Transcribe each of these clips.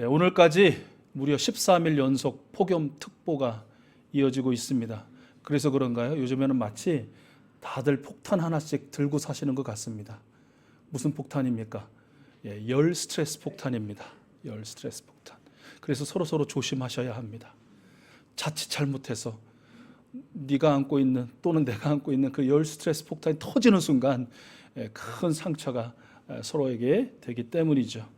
예, 오늘까지 무려 13일 연속 폭염 특보가 이어지고 있습니다. 그래서 그런가요? 요즘에는 마치 다들 폭탄 하나씩 들고 사시는 것 같습니다. 무슨 폭탄입니까? 예, 열 스트레스 폭탄입니다. 열 스트레스 폭탄. 그래서 서로 서로 조심하셔야 합니다. 자칫 잘못해서 네가 안고 있는 또는 내가 안고 있는 그 열 스트레스 폭탄이 터지는 순간 예, 큰 상처가 예, 서로에게 되기 때문이죠.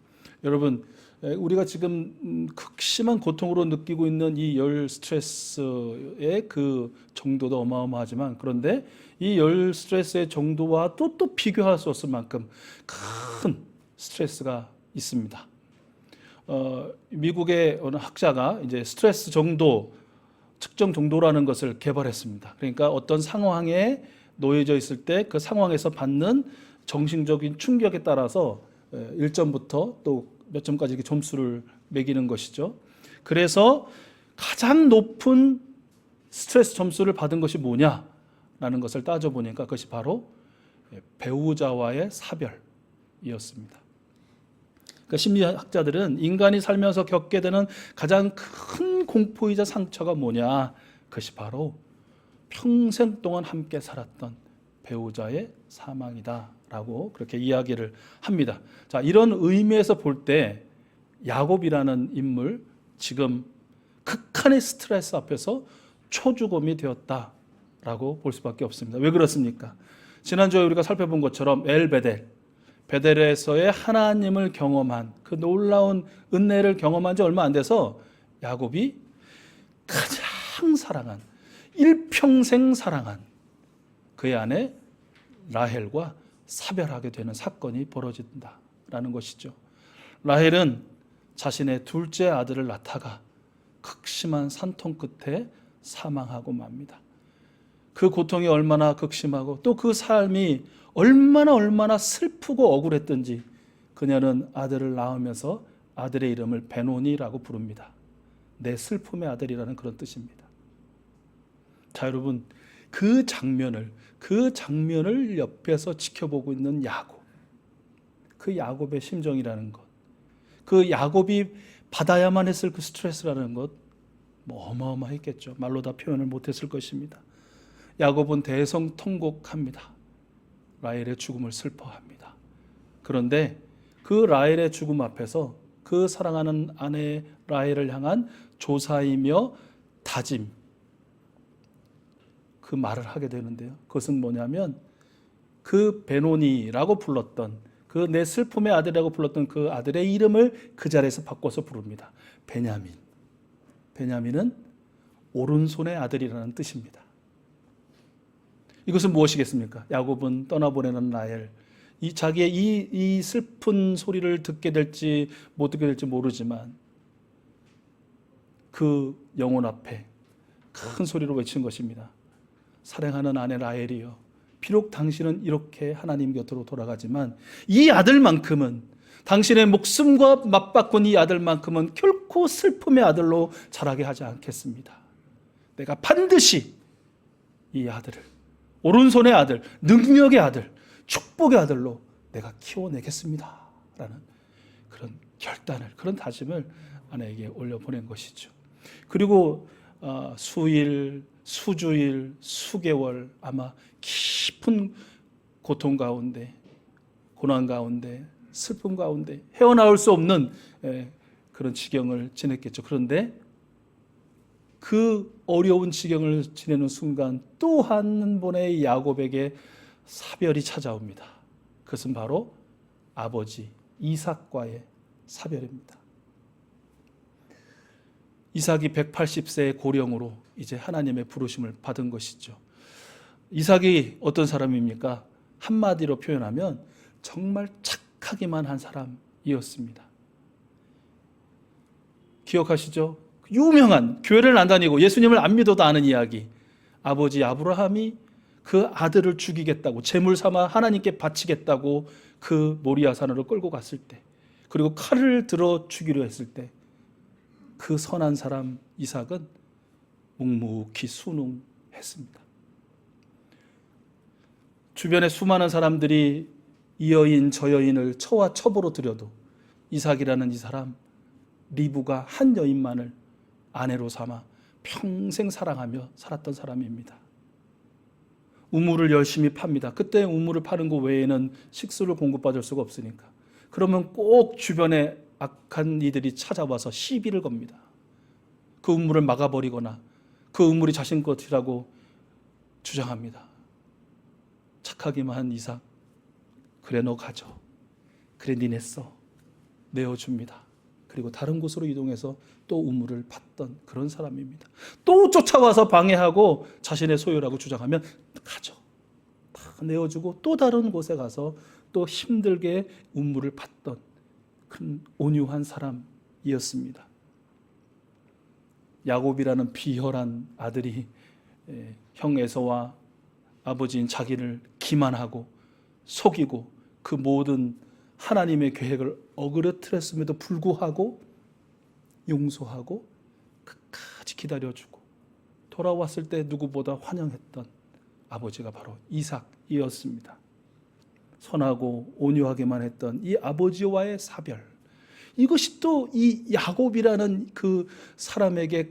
여러분, 예, 우리가 지금 음, 극심한 고통으로 느끼고 있는 이 열 스트레스의 그 정도도 어마어마하지만 그런데 이 열 스트레스의 정도와 또 또 비교할 수 없을 만큼 큰 스트레스가 있습니다. 어, 미국의 어느 학자가 이제 스트레스 정도 측정 정도라는 것을 개발했습니다. 그러니까 어떤 상황에 놓여져 있을 때 그 상황에서 받는 정신적인 충격에 따라서 1점부터 또 몇 점까지 이렇게 점수를 매기는 것이죠. 그래서 가장 높은 스트레스 점수를 받은 것이 뭐냐라는 것을 따져보니까 그것이 바로 배우자와의 사별이었습니다. 그러니까 심리학자들은 인간이 살면서 겪게 되는 가장 큰 공포이자 상처가 뭐냐? 그것이 바로 평생 동안 함께 살았던 배우자의 사망이다라고 그렇게 이야기를 합니다. 자, 이런 의미에서 볼 때 야곱이라는 인물 지금 극한의 스트레스 앞에서 초주검이 되었다라고 볼 수밖에 없습니다. 왜 그렇습니까? 지난주에 우리가 살펴본 것처럼 엘베델 베델에서의 하나님을 경험한 그 놀라운 은혜를 경험한 지 얼마 안 돼서 야곱이 가장 사랑한 일평생 사랑한 그의 아내 라헬과 사별하게 되는 사건이 벌어진다라는 것이죠. 라헬은 자신의 둘째 아들을 낳다가 극심한 산통 끝에 사망하고 맙니다. 그 고통이 얼마나 극심하고 또 그 삶이 얼마나 얼마나 슬프고 억울했던지 그녀는 아들을 낳으면서 아들의 이름을 베노니라고 부릅니다. 내 슬픔의 아들이라는 그런 뜻입니다. 자, 여러분, 그 장면을, 그 장면을 옆에서 지켜보고 있는 야곱. 그 야곱의 심정이라는 것. 그 야곱이 받아야만 했을 그 스트레스라는 것. 뭐 어마어마했겠죠. 말로 다 표현을 못 했을 것입니다. 야곱은 대성통곡합니다. 라헬의 죽음을 슬퍼합니다. 그런데 그 라헬의 죽음 앞에서 그 사랑하는 아내 라헬을 향한 조사이며 다짐 그 말을 하게 되는데요. 그것은 뭐냐면 그 베노니라고 불렀던 그 내 슬픔의 아들이라고 불렀던 그 아들의 이름을 그 자리에서 바꿔서 부릅니다. 베냐민. 베냐민은 오른손의 아들이라는 뜻입니다. 이것은 무엇이겠습니까? 야곱은 떠나보내는 라헬. 이 자기의 이, 이 슬픈 소리를 듣게 될지 못 듣게 될지 모르지만 그 영혼 앞에 큰 소리로 외친 것입니다. 사랑하는 아내 라헬이여. 비록 당신은 이렇게 하나님 곁으로 돌아가지만 이 아들만큼은 당신의 목숨과 맞바꾼 이 아들만큼은 결코 슬픔의 아들로 자라게 하지 않겠습니다. 내가 반드시 이 아들을 오른손의 아들, 능력의 아들, 축복의 아들로 내가 키워내겠습니다. 라는 그런 결단을, 그런 다짐을 아내에게 올려보낸 것이죠. 그리고 어, 수일, 수주일, 수개월 아마 깊은 고통 가운데, 고난 가운데, 슬픔 가운데 헤어나올 수 없는 예, 그런 지경을 지냈겠죠. 그런데 그 어려운 지경을 지내는 순간 또 한 번의 야곱에게 사별이 찾아옵니다. 그것은 바로 아버지 이삭과의 사별입니다. 이삭이 180세의 고령으로 이제 하나님의 부르심을 받은 것이죠. 이삭이 어떤 사람입니까? 한마디로 표현하면 정말 착하기만 한 사람이었습니다. 기억하시죠? 유명한 교회를 안 다니고 예수님을 안 믿어도 아는 이야기. 아버지 아브라함이 그 아들을 죽이겠다고 제물 삼아 하나님께 바치겠다고 그 모리아 산으로 끌고 갔을 때 그리고 칼을 들어 죽이려 했을 때 그 선한 사람 이삭은 묵묵히 순응했습니다. 주변에 수많은 사람들이 이 여인 저 여인을 처와 첩으로 들여도 이삭이라는 이 사람 리브가 한 여인만을 아내로 삼아 평생 사랑하며 살았던 사람입니다. 우물을 열심히 팝니다. 그때 우물을 파는 것 외에는 식수를 공급받을 수가 없으니까. 그러면 꼭 주변에 악한 이들이 찾아와서 시비를 겁니다. 그 우물을 막아버리거나 그 우물이 자신 것이라고 주장합니다. 착하기만 한 이삭, 그래 너 가져. 그래 니네 써. 내어줍니다. 그리고 다른 곳으로 이동해서 또 우물을 팠던 그런 사람입니다. 또 쫓아와서 방해하고 자신의 소유라고 주장하면 가져. 다 내어주고 또 다른 곳에 가서 또 힘들게 우물을 팠던 큰 온유한 사람이었습니다. 야곱이라는 비열한 아들이 에, 형 에서와 아버지인 자기를 기만하고 속이고 그 모든 하나님의 계획을 어그러뜨렸음에도 불구하고 용서하고 끝까지 기다려주고 돌아왔을 때 누구보다 환영했던 아버지가 바로 이삭이었습니다. 선하고 온유하게만 했던 이 아버지와의 사별. 이것이 또 이 야곱이라는 그 사람에게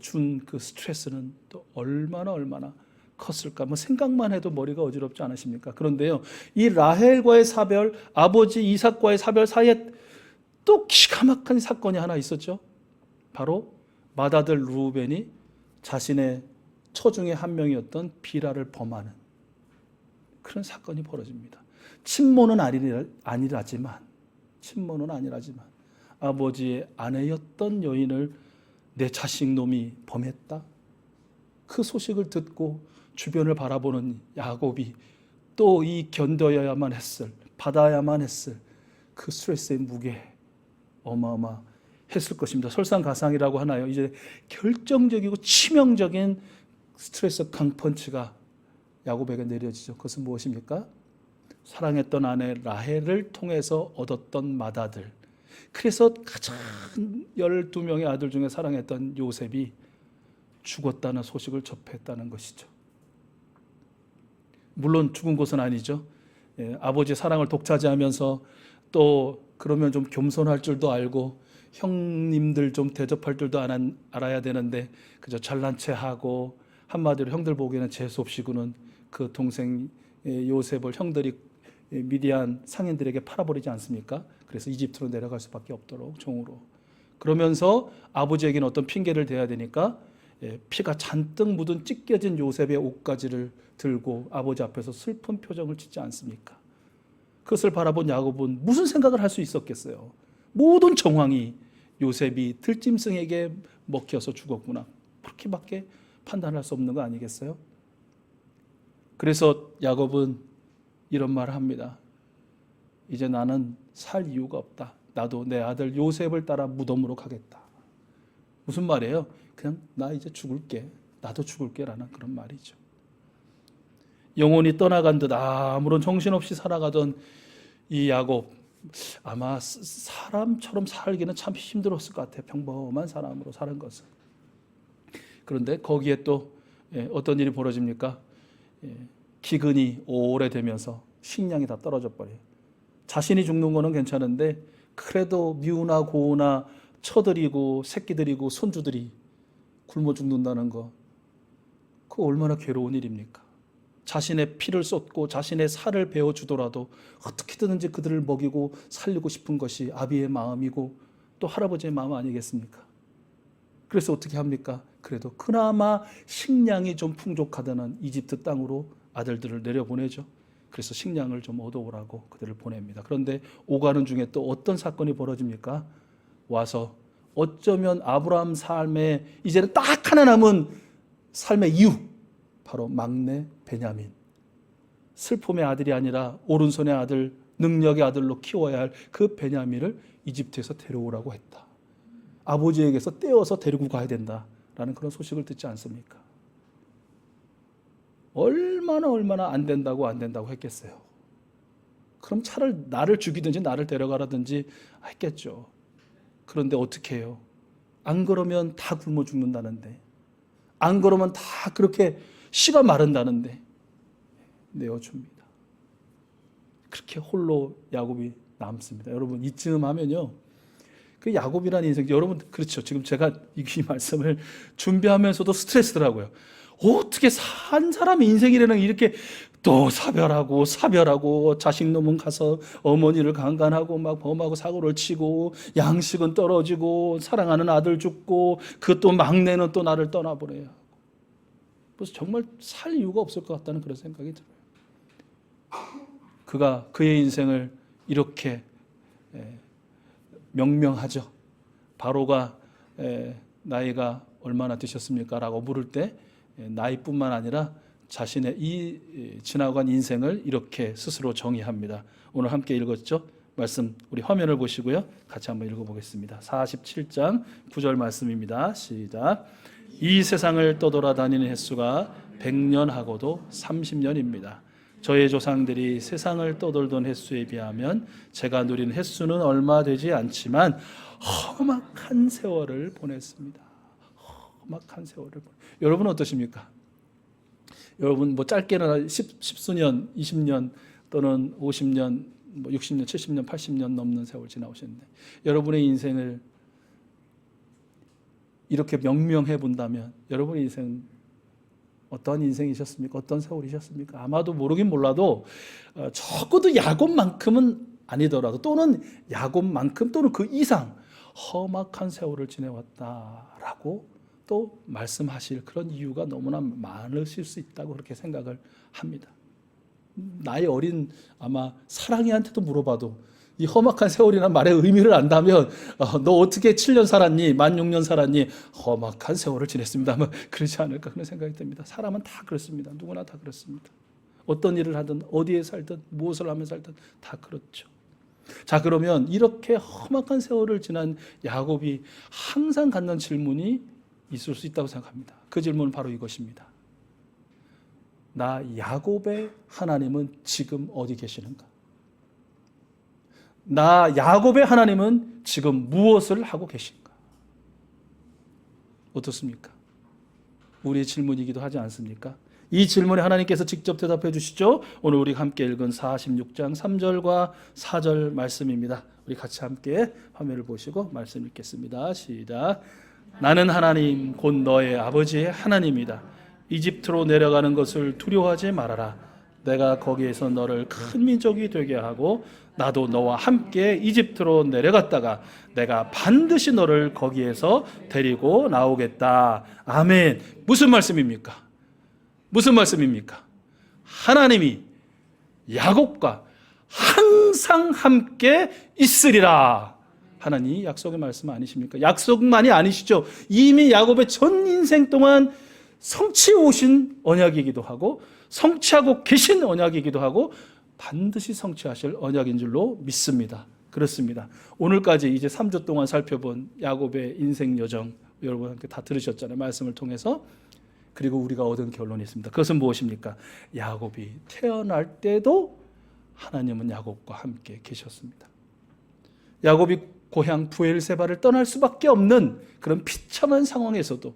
준 그 스트레스는 또 얼마나 얼마나 컸을까? 뭐 생각만 해도 머리가 어지럽지 않으십니까? 그런데요, 이 라헬과의 사별, 아버지 이삭과의 사별 사이에 또 기가 막힌 사건이 하나 있었죠. 바로 맏아들 루벤이 자신의 처 중에 한 명이었던 비라를 범하는 그런 사건이 벌어집니다. 친모는 아니라, 아니라지만 친모는 아니라지만 아버지의 아내였던 여인을 내 자식 놈이 범했다. 그 소식을 듣고 주변을 바라보는 야곱이 또 이 견뎌야만 했을 받아야만 했을 그 스트레스의 무게 어마어마했을 것입니다. 설상가상이라고 하나요? 이제 결정적이고 치명적인 스트레스 강펀치가 야곱에게 내려지죠. 그것은 무엇입니까? 사랑했던 아내 라헬을 통해서 얻었던 맏아들. 그래서 가장 12명의 아들 중에 사랑했던 요셉이 죽었다는 소식을 접했다는 것이죠. 물론 죽은 것은 아니죠. 예, 아버지 사랑을 독차지하면서 또 그러면 좀 겸손할 줄도 알고 형님들 좀 대접할 줄도 안- 알아야 되는데 그저 잘난 체 하고 한마디로 형들 보기에는 재수 없이구는 그 동생 예, 요셉을 형들이 예, 미디안 상인들에게 팔아버리지 않습니까? 그래서 이집트로 내려갈 수밖에 없도록 종으로 그러면서 아버지에게는 어떤 핑계를 대야 되니까 예, 피가 잔뜩 묻은 찢겨진 요셉의 옷가지를 들고 아버지 앞에서 슬픈 표정을 짓지 않습니까? 그것을 바라본 야곱은 무슨 생각을 할 수 있었겠어요? 모든 정황이 요셉이 들짐승에게 먹혀서 죽었구나. 그렇게밖에 판단할 수 없는 거 아니겠어요? 그래서 야곱은 이런 말을 합니다. 이제 나는 살 이유가 없다. 나도 내 아들 요셉을 따라 무덤으로 가겠다. 무슨 말이에요? 그냥 나 이제 죽을게. 나도 죽을게라는 그런 말이죠. 영혼이 떠나간 듯 아무런 정신없이 살아가던 이 야곱 아마 스- 사람처럼 살기는 참 힘들었을 것 같아요. 평범한 사람으로 사는 것은. 그런데 거기에 또 예, 어떤 일이 벌어집니까? 예, 기근이 오래되면서 식량이 다 떨어져 버려요. 자신이 죽는 거는 괜찮은데 그래도 미우나 고우나 처들이고 새끼들이고 손주들이 굶어 죽는다는 거. 그 얼마나 괴로운 일입니까? 자신의 피를 쏟고 자신의 살을 베어 주더라도 어떻게든지 그들을 먹이고 살리고 싶은 것이 아비의 마음이고 또 할아버지의 마음 아니겠습니까? 그래서 어떻게 합니까? 그래도 그나마 식량이 좀 풍족하다는 이집트 땅으로 아들들을 내려보내죠. 그래서 식량을 좀 얻어오라고 그들을 보냅니다. 그런데 오가는 중에 또 어떤 사건이 벌어집니까? 와서 어쩌면 아브라함 삶에 이제는 딱 하나 남은 삶의 이유 바로 막내 베냐민 슬픔의 아들이 아니라 오른손의 아들 능력의 아들로 키워야 할 그 베냐민을 이집트에서 데려오라고 했다. 아버지에게서 떼어서 데리고 가야 된다라는 그런 소식을 듣지 않습니까? 얼마나 얼마나 안 된다고 안 된다고 했겠어요. 그럼 차라리 나를 죽이든지 나를 데려가라든지 했겠죠. 그런데 어떻게 해요? 안 그러면 다 굶어 죽는다는데, 안 그러면 다 그렇게 씨가 마른다는데 내어줍니다. 그렇게 홀로 야곱이 남습니다. 여러분 이쯤 하면요, 그 야곱이라는 인생 여러분 그렇죠. 지금 제가 이 말씀을 준비하면서도 스트레스더라고요. 어떻게 산 사람의 인생이라는 게 이렇게 또 사별하고 사별하고 자식 놈은 가서 어머니를 강간하고 막 범하고 사고를 치고 양식은 떨어지고 사랑하는 아들 죽고 그 또 막내는 또 나를 떠나보내야 하고 그래서 정말 살 이유가 없을 것 같다는 그런 생각이 들어요. 그가 그의 인생을 이렇게 에, 명명하죠. 바로가 에, 나이가 얼마나 되셨습니까?라고 물을 때 에, 나이뿐만 아니라 자신의 이 에, 지나간 인생을 이렇게 스스로 정의합니다. 오늘 함께 읽었죠? 말씀 우리 화면을 보시고요. 같이 한번 읽어보겠습니다. 47장 9절 말씀입니다. 시작. 이 세상을 떠돌아다니는 횟수가 100년 하고도 30년입니다. 저의 조상들이 세상을 떠돌던 횟수에 비하면 제가 누린 횟수는 얼마 되지 않지만 험악한 세월을 보냈습니다. 험악한 세월을 보내. 여러분 어떠십니까? 여러분 뭐 짧게는 10, 10수년, 20년 또는 50년, 뭐 60년, 70년, 80년 넘는 세월 지나오셨는데 여러분의 인생을 이렇게 명명해 본다면 여러분의 인생 어떤 인생이셨습니까? 어떤 세월이셨습니까? 아마도 모르긴 몰라도 어, 적어도 야곱만큼은 아니더라도 또는 야곱만큼 또는 그 이상 험악한 세월을 지내왔다라고 또 말씀하실 그런 이유가 너무나 많으실 수 있다고 그렇게 생각을 합니다. 나이 어린 아마 사랑이한테도 물어봐도 이 험악한 세월이라는 말의 의미를 안다면 어, 너 어떻게 7년 살았니? 만 6년 살았니? 험악한 세월을 지냈습니다. 아마 그렇지 않을까 그런 생각이 듭니다. 사람은 다 그렇습니다. 누구나 다 그렇습니다. 어떤 일을 하든 어디에 살든 무엇을 하며 살든 다 그렇죠. 자 그러면 이렇게 험악한 세월을 지난 야곱이 항상 갖는 질문이 있을 수 있다고 생각합니다. 그 질문은 바로 이것입니다. 나 야곱의 하나님은 지금 어디 계시는가? 나 야곱의 하나님은 지금 무엇을 하고 계신가? 어떻습니까? 우리의 질문이기도 하지 않습니까? 이 질문에 하나님께서 직접 대답해 주시죠. 오늘 우리 함께 읽은 46장 3절과 4절 말씀입니다. 우리 같이 함께 화면을 보시고 말씀 읽겠습니다. 시작. 나는 하나님 곧 너의 아버지의 하나님이다. 이집트로 내려가는 것을 두려워하지 말아라. 내가 거기에서 너를 큰 민족이 되게 하고 나도 너와 함께 이집트로 내려갔다가 내가 반드시 너를 거기에서 데리고 나오겠다. 아멘. 무슨 말씀입니까? 무슨 말씀입니까? 하나님이 야곱과 항상 함께 있으리라. 하나님 약속의 말씀 아니십니까? 약속만이 아니시죠. 이미 야곱의 전 인생 동안 성취해 오신 언약이기도 하고 성취하고 계신 언약이기도 하고 반드시 성취하실 언약인 줄로 믿습니다. 그렇습니다. 오늘까지 이제 3주 동안 살펴본 야곱의 인생 여정 여러분 함께 다 들으셨잖아요. 말씀을 통해서 그리고 우리가 얻은 결론이 있습니다. 그것은 무엇입니까? 야곱이 태어날 때도 하나님은 야곱과 함께 계셨습니다. 야곱이 고향 부엘세바를 떠날 수밖에 없는 그런 비참한 상황에서도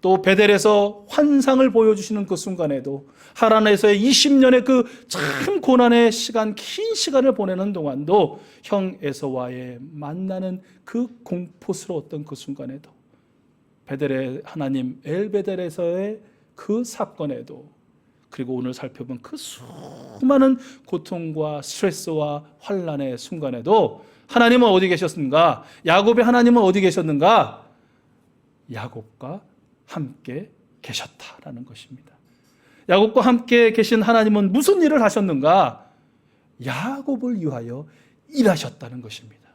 또 베델에서 환상을 보여주시는 그 순간에도 하란에서의 20년의 그 참 고난의 시간, 긴 시간을 보내는 동안도 형 에서와의 만나는 그 공포스러웠던 그 순간에도 베델의 하나님 엘베델에서의 그 사건에도 그리고 오늘 살펴본 그 수많은 고통과 스트레스와 환란의 순간에도 하나님은 어디 계셨는가? 야곱의 하나님은 어디 계셨는가? 야곱과 함께 계셨다라는 것입니다. 야곱과 함께 계신 하나님은 무슨 일을 하셨는가? 야곱을 위하여 일하셨다는 것입니다.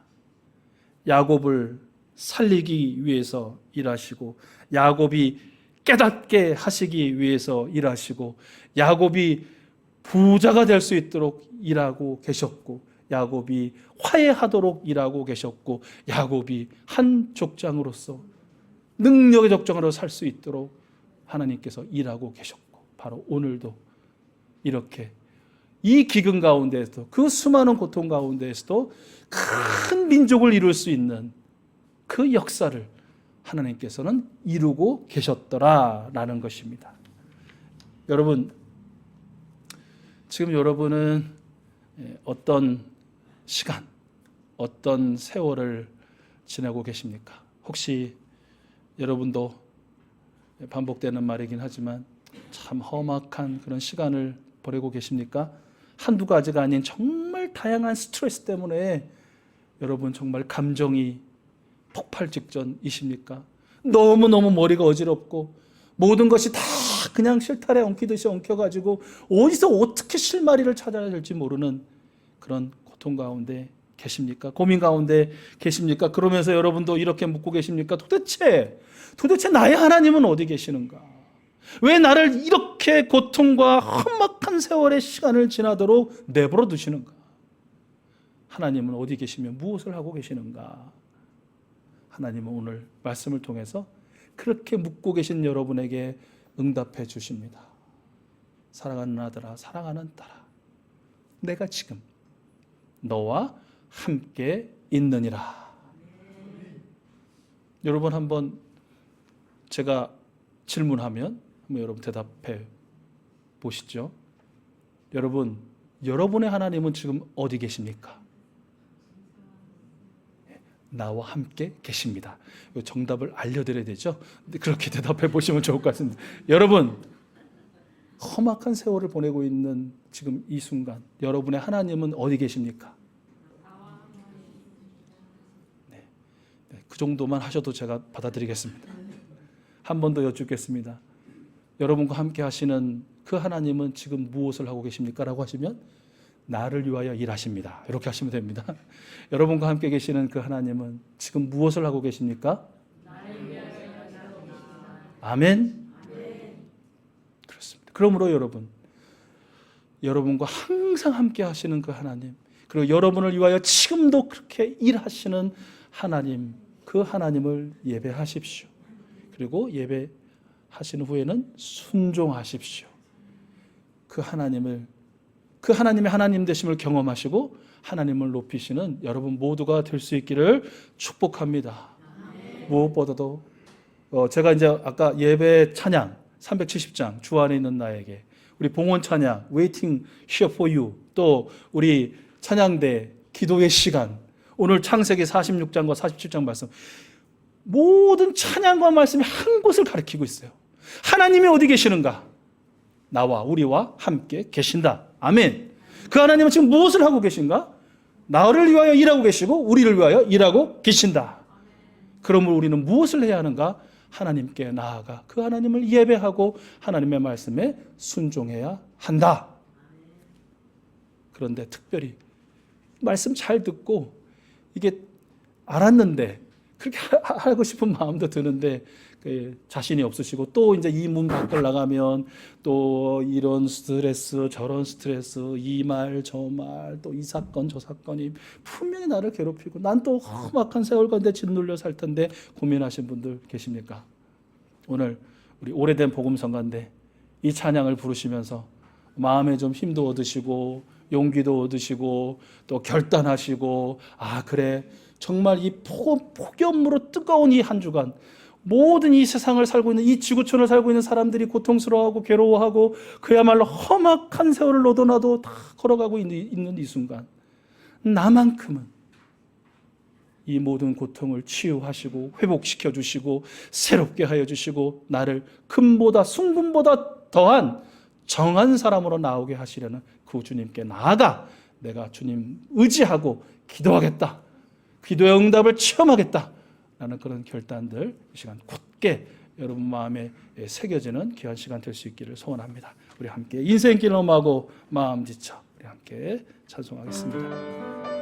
야곱을 살리기 위해서 일하시고 야곱이 깨닫게 하시기 위해서 일하시고 야곱이 부자가 될 수 있도록 일하고 계셨고 야곱이 화해하도록 일하고 계셨고 야곱이 한 족장으로서 능력의 족장으로 살 수 있도록 하나님께서 일하고 계셨고 바로 오늘도 이렇게 이 기근 가운데에서도 그 수많은 고통 가운데에서도 큰 민족을 이룰 수 있는 그 역사를 하나님께서는 이루고 계셨더라라는 것입니다. 여러분 지금 여러분은 어떤 시간, 어떤 세월을 지내고 계십니까? 혹시 여러분도 반복되는 말이긴 하지만 참 험악한 그런 시간을 보내고 계십니까? 한두 가지가 아닌 정말 다양한 스트레스 때문에 여러분 정말 감정이 폭발 직전이십니까? 너무너무 머리가 어지럽고 모든 것이 다 그냥 실타래 엉키듯이 엉켜가지고 어디서 어떻게 실마리를 찾아야 될지 모르는 그런 고통 가운데 계십니까? 고민 가운데 계십니까? 그러면서 여러분도 이렇게 묻고 계십니까? 도대체, 도대체 나의 하나님은 어디 계시는가? 왜 나를 이렇게 고통과 험악한 세월의 시간을 지나도록 내버려 두시는가? 하나님은 어디 계시며 무엇을 하고 계시는가? 하나님은 오늘 말씀을 통해서 그렇게 묻고 계신 여러분에게 응답해 주십니다. 사랑하는 아들아, 사랑하는 딸아, 내가 지금 너와 함께 있느니라. 여러분 한번 제가 질문하면 한번 여러분 대답해 보시죠. 여러분, 여러분의 하나님은 지금 어디 계십니까? 나와 함께 계십니다. 이 정답을 알려드려야 되죠. 그렇게 대답해 보시면 좋을 것 같습니다. 여러분, 험악한 세월을 보내고 있는 지금 이 순간, 여러분의 하나님은 어디 계십니까? 네, 네, 그 정도만 하셔도 제가 받아들이겠습니다. 한 번 더 여쭙겠습니다. 여러분과 함께 하시는 그 하나님은 지금 무엇을 하고 계십니까? 라고 하시면 나를 위하여 일하십니다. 이렇게 하시면 됩니다. 여러분과 함께 계시는 그 하나님은 지금 무엇을 하고 계십니까? 아멘. 그러므로 여러분, 여러분과 항상 함께 하시는 그 하나님, 그리고 여러분을 위하여 지금도 그렇게 일하시는 하나님, 그 하나님을 예배하십시오. 그리고 예배하신 후에는 순종하십시오. 그 하나님을 그 하나님의 하나님 되심을 경험하시고 하나님을 높이시는 여러분 모두가 될 수 있기를 축복합니다. 무엇보다도 어, 제가 이제 아까 예배 찬양 370장 주 안에 있는 나에게 우리 봉헌 찬양 Waiting Here for You 또 우리 찬양대 기도의 시간 오늘 창세기 46장과 47장 말씀 모든 찬양과 말씀이 한 곳을 가리키고 있어요. 하나님이 어디 계시는가? 나와 우리와 함께 계신다. 아멘. 그 하나님은 지금 무엇을 하고 계신가? 나를 위하여 일하고 계시고 우리를 위하여 일하고 계신다. 그러므로 우리는 무엇을 해야 하는가? 하나님께 나아가 그 하나님을 예배하고 하나님의 말씀에 순종해야 한다. 그런데 특별히 말씀 잘 듣고 이게 알았는데 그렇게 하고 싶은 마음도 드는데 그 자신이 없으시고 또 이제 이 문 밖을 나가면 또 이런 스트레스 저런 스트레스 이 말 저 말 또 이 사건 저 사건이 분명히 나를 괴롭히고 난 또 험악한 세월 가운데 짓눌려 살 텐데 고민하신 분들 계십니까? 오늘 우리 오래된 복음 성가인데 이 찬양을 부르시면서 마음에 좀 힘도 얻으시고 용기도 얻으시고 또 결단하시고 아 그래 정말 이 폭, 폭염으로 뜨거운 이 한 주간 모든 이 세상을 살고 있는 이 지구촌을 살고 있는 사람들이 고통스러워하고 괴로워하고 그야말로 험악한 세월을 너도나도 다 걸어가고 있는, 이 순간 나만큼은 이 모든 고통을 치유하시고 회복시켜 주시고 새롭게 하여 주시고 나를 금보다 순금보다 더한 정한 사람으로 나오게 하시려는 그 주님께 나아가 내가 주님 의지하고 기도하겠다. 기도의 응답을 체험하겠다. 라는 그런 결단들 이 시간 굳게 여러분 마음에 새겨지는 귀한 시간 될 수 있기를 소원합니다. 우리 함께 인생길 넘하고 마음 지쳐 우리 함께 찬송하겠습니다.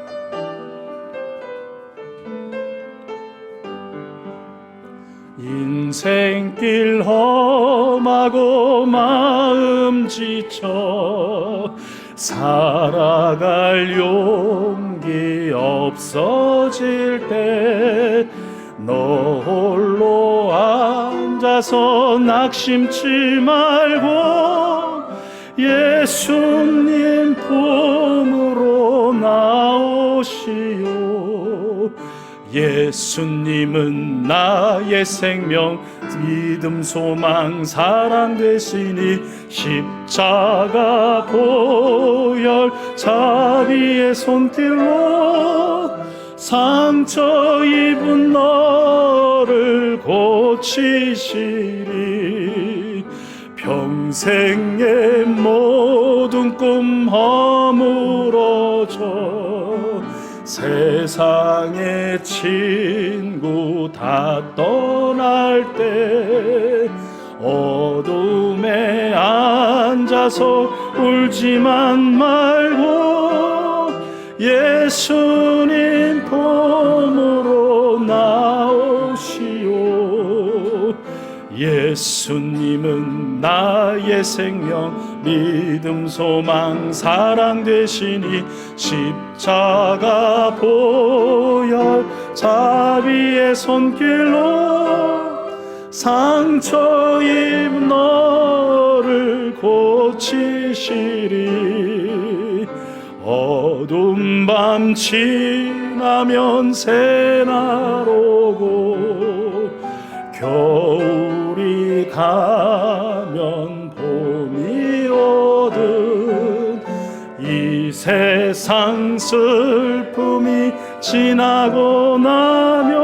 인생길 험하고 마음 지쳐 살아갈 용기 없어질 때 너 홀로 앉아서 낙심치 말고 예수님 품으로 나오시오. 예수님은 나의 생명 믿음 소망 사랑 되시니 십자가 보혈 자비의 손길로 상처 입은 너를 고치시리. 평생의 모든 꿈 허물어져 세상의 친구 다 떠날 때 어둠에 앉아서 울지만 말고 예수 님 품으로 나오시오. 예수님은 나의 생명 믿음 소망 사랑 되시니 십자가 보혈 자비의 손길로 상처 입은 너를 고치시리 어둠 밤 지나면 새날 오고 겨울이 가면 봄이 오듯 이 세상 슬픔이 지나고 나면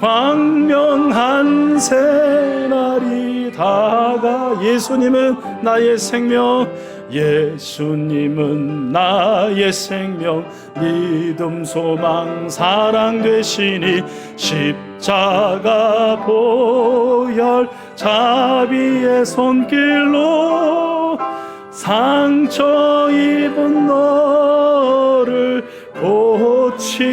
광명한 새날이 다가 예수님은 나의 생명 예수님은 나의 생명 믿음 소망 사랑 되시니 십자가 보혈 자비의 손길로 상처 입은 너를 고치시